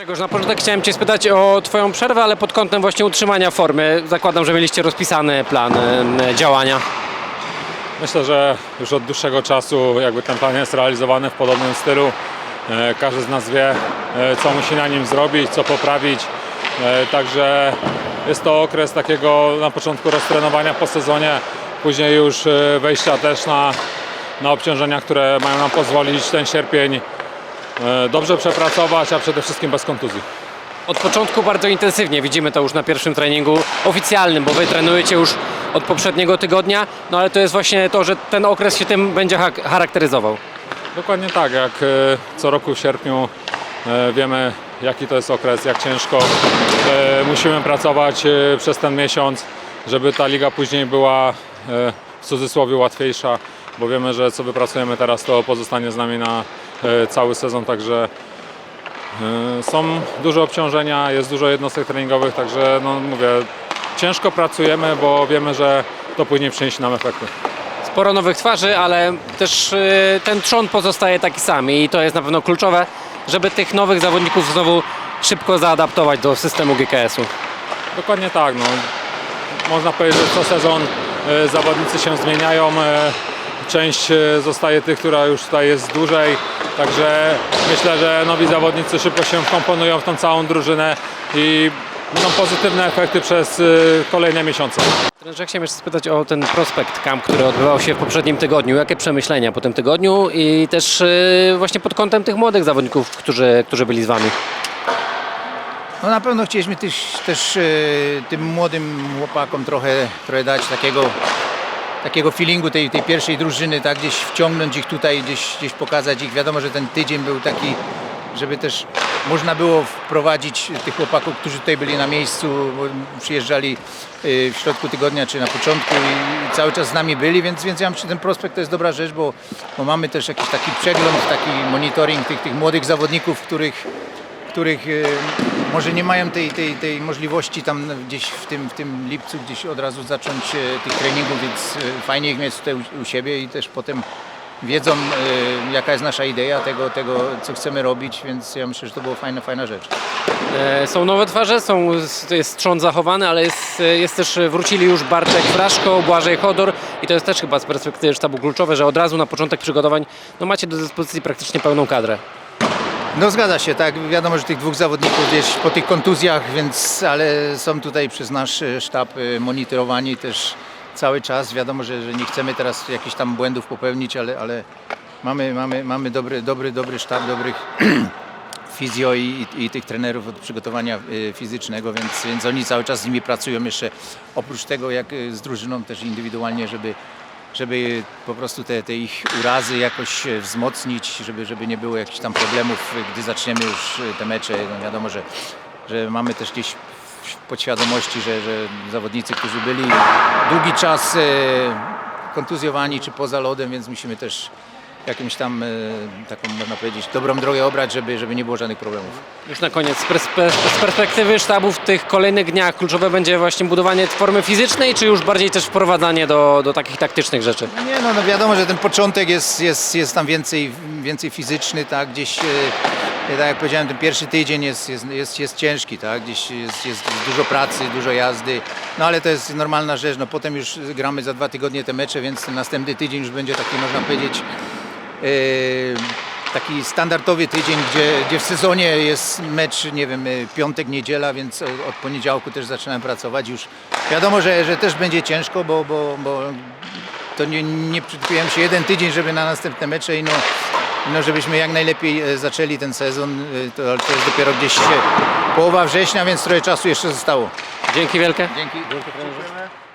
Grzegorz, na początek chciałem Cię spytać o Twoją przerwę, ale pod kątem właśnie utrzymania formy. Zakładam, że mieliście rozpisany plan e, działania. Myślę, że już od dłuższego czasu jakby ten plan jest realizowany w podobnym stylu. E, Każdy z nas wie, e, co musi na nim zrobić, co poprawić. Także jest to okres takiego na początku roztrenowania po sezonie, później już wejścia też na, na obciążenia, które mają nam pozwolić ten sierpień dobrze przepracować, a przede wszystkim bez kontuzji. Od początku bardzo intensywnie, widzimy to już na pierwszym treningu oficjalnym, bo Wy trenujecie już od poprzedniego tygodnia, no ale to jest właśnie to, że ten okres się tym będzie ha- charakteryzował. Dokładnie tak, jak e, co roku w sierpniu e, wiemy jaki to jest okres, jak ciężko e, musimy pracować e, przez ten miesiąc, żeby ta liga później była e, w cudzysłowie łatwiejsza, bo wiemy, że co wypracujemy teraz to pozostanie z nami na e, cały sezon, także e, są duże obciążenia, jest dużo jednostek treningowych, także no mówię, ciężko pracujemy, bo wiemy, że to później przyniesie nam efekty. Sporo nowych twarzy, ale też e, ten trzon pozostaje taki sam i to jest na pewno kluczowe, żeby tych nowych zawodników znowu szybko zaadaptować do systemu GKS-u. Dokładnie tak. No. Można powiedzieć, że co sezon e, zawodnicy się zmieniają. e, Część e, zostaje tych, która już tutaj jest dłużej. Także myślę, że nowi zawodnicy szybko się wkomponują w tą całą drużynę i będą pozytywne efekty przez e, kolejne miesiące. Trenerze, chciałem jeszcze spytać o ten prospekt camp, który odbywał się w poprzednim tygodniu. Jakie przemyślenia po tym tygodniu i też e, właśnie pod kątem tych młodych zawodników, którzy, którzy byli z Wami? No na pewno chcieliśmy też, też e, tym młodym chłopakom trochę, trochę dać takiego, takiego feelingu tej, tej pierwszej drużyny, tak gdzieś wciągnąć ich tutaj, gdzieś, gdzieś pokazać ich. Wiadomo, że ten tydzień był taki, żeby też można było wprowadzić tych chłopaków, którzy tutaj byli na miejscu, przyjeżdżali e, w środku tygodnia czy na początku i cały czas z nami byli, więc, więc ja myślę, że ten prospekt to jest dobra rzecz, bo, bo mamy też jakiś taki przegląd, taki monitoring tych, tych młodych zawodników, których których e, może nie mają tej, tej, tej możliwości tam gdzieś w tym, w tym lipcu gdzieś od razu zacząć e, tych treningów, więc e, fajnie ich mieć tutaj u, u siebie i też potem wiedzą e, jaka jest nasza idea tego, tego co chcemy robić, więc ja myślę, że to była fajna, fajna rzecz. Są nowe twarze, są, jest trzon zachowany, ale jest, jest też, wrócili już Bartek Fraszko, Błażej Chodor i to jest też chyba z perspektywy sztabu kluczowe, że od razu na początek przygotowań no macie do dyspozycji praktycznie pełną kadrę. No zgadza się, tak. Wiadomo, że tych dwóch zawodników gdzieś po tych kontuzjach, więc ale są tutaj przez nasz e, sztab e, monitorowani też cały czas. Wiadomo, że, że nie chcemy teraz jakichś tam błędów popełnić, ale, ale mamy, mamy, mamy dobry, dobry, dobry sztab, dobrych fizjo i, i, tych trenerów od przygotowania e, fizycznego, więc, więc oni cały czas z nimi pracują jeszcze oprócz tego jak z drużyną też indywidualnie, żeby żeby po prostu te, te ich urazy jakoś e, wzmocnić, żeby, żeby nie było jakichś tam problemów, gdy zaczniemy już e, te mecze. No wiadomo, że, że mamy też gdzieś podświadomości, że, że zawodnicy, którzy byli długi czas e, kontuzjowani czy poza lodem, więc musimy też jakimś tam e, taką, można powiedzieć, dobrą drogę obrać, żeby, żeby nie było żadnych problemów. Już na koniec, z, perspe- z perspektywy sztabu w tych kolejnych dniach kluczowe będzie właśnie budowanie formy fizycznej, czy już bardziej też wprowadzanie do, do takich taktycznych rzeczy? No Nie, no, no wiadomo, że ten początek jest, jest, jest tam więcej, więcej fizyczny, tak, gdzieś, e, tak jak powiedziałem, ten pierwszy tydzień jest, jest, jest, jest ciężki, tak, gdzieś jest, jest dużo pracy, dużo jazdy, no ale to jest normalna rzecz, no potem już gramy za dwa tygodnie te mecze, więc ten następny tydzień już będzie taki, można powiedzieć, taki standardowy tydzień, gdzie, gdzie w sezonie jest mecz, nie wiem, e, piątek, niedziela, więc od poniedziałku też zaczynamy pracować już. Wiadomo, że, że też będzie ciężko, bo, bo, bo to nie, nie się jeden tydzień, żeby na następne mecze i no, no żebyśmy jak najlepiej e, zaczęli ten sezon. e, To, to jest dopiero gdzieś e, połowa września, więc trochę czasu jeszcze zostało. Dzięki wielkie. Dzięki. Dziękujemy.